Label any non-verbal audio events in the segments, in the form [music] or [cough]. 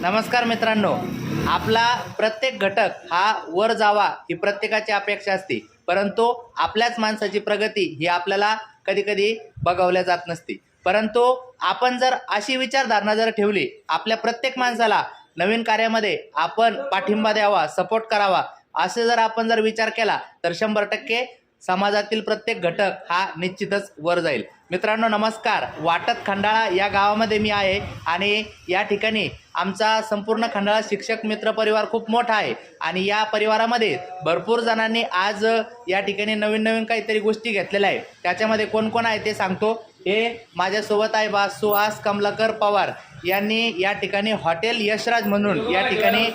नमस्कार मित्रांनो. आपला प्रत्येक घटक हा वर जावा ही प्रत्येकाची अपेक्षा असते. परंतु आपल्याच माणसाची प्रगती ही आपल्याला कधी कधी बघवल्या जात नसते. परंतु आपण जर अशी विचारधारणा जर ठेवली आपल्या प्रत्येक माणसाला नवीन कार्यामध्ये आपण पाठिंबा द्यावा सपोर्ट करावा असे जर आपण जर विचार केला तर शंभर टक्के समाजातील प्रत्येक घटक हा निश्चितच वर जाईल. मित्रांनो नमस्कार. वाटत खंडाळा या गावामध्ये मी आहे आणि या ठिकाणी आमचा संपूर्ण खंडाळा शिक्षक मित्र परिवार खूप मोठा आहे आणि या परिवारामध्ये भरपूर जणांनी आज या ठिकाणी नवीन नवीन काहीतरी गोष्टी घेतलेल्या आहे त्याच्यामध्ये कोण कोण आहे ते सांगतो. हे माझ्यासोबत आहे बा सुहास कमलाकर पवार. यांनी या ठिकाणी हॉटेल यशराज म्हणून या ठिकाणी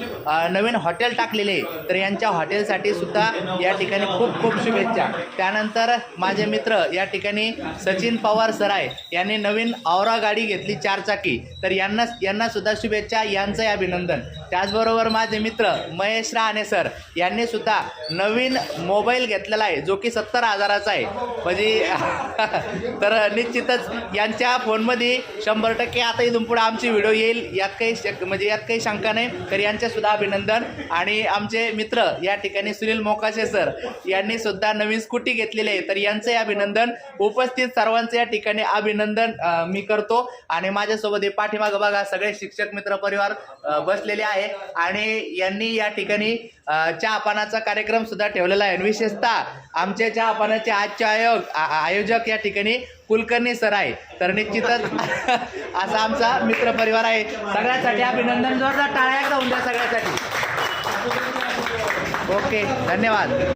नवीन हॉटेल टाकलेले तर यांच्या हॉटेलसाठी सुद्धा या ठिकाणी खूप खूप शुभेच्छा. त्यानंतर माझे मित्र या ठिकाणी सचिन पवार सर आहे. यांनी नवीन औरा गाडी घेतली चारचाकी. तर यांना यांना सुद्धा शुभेच्छा यांचंही अभिनंदन. त्याचबरोबर माझे मित्र महेश राहणे सर यांनी सुद्धा नवीन मोबाईल घेतलेला आहे जो की सत्तर हजाराचा आहे. म्हणजे [laughs] तर निश्चितच यांच्या फोनमध्ये शंभर टक्के आता इथून पुढे आमची व्हिडिओ येईल यात काही शक म्हणजे यात काही शंका नाही. तर यांचेसुद्धा अभिनंदन. आणि आमचे मित्र या ठिकाणी सुनील मोकाशे सर यांनी सुद्धा नवीन स्कूटी घेतलेली आहे. तर यांचंही अभिनंदन. उपस्थित सर्वांचं या ठिकाणी अभिनंदन मी करतो. आणि माझ्यासोबत हे पाठीमागं बघा सगळे शिक्षक मित्र परिवार बसलेले आहे. आणि यांनी या ठिकाणी चहापानाचा कार्यक्रम सुद्धा ठेवलेला आहे. विशेषतः आमच्या चहापानाचे आजचे आयोग आ- आयोजक या ठिकाणी कुलकर्णी सर आहे. तर निश्चितच [laughs] असा आमचा मित्र परिवार आहे. सगळ्यांसाठी अभिनंदन जोरदार टाळ्या एकदा होऊन द्या सगळ्यासाठी. ओके धन्यवाद.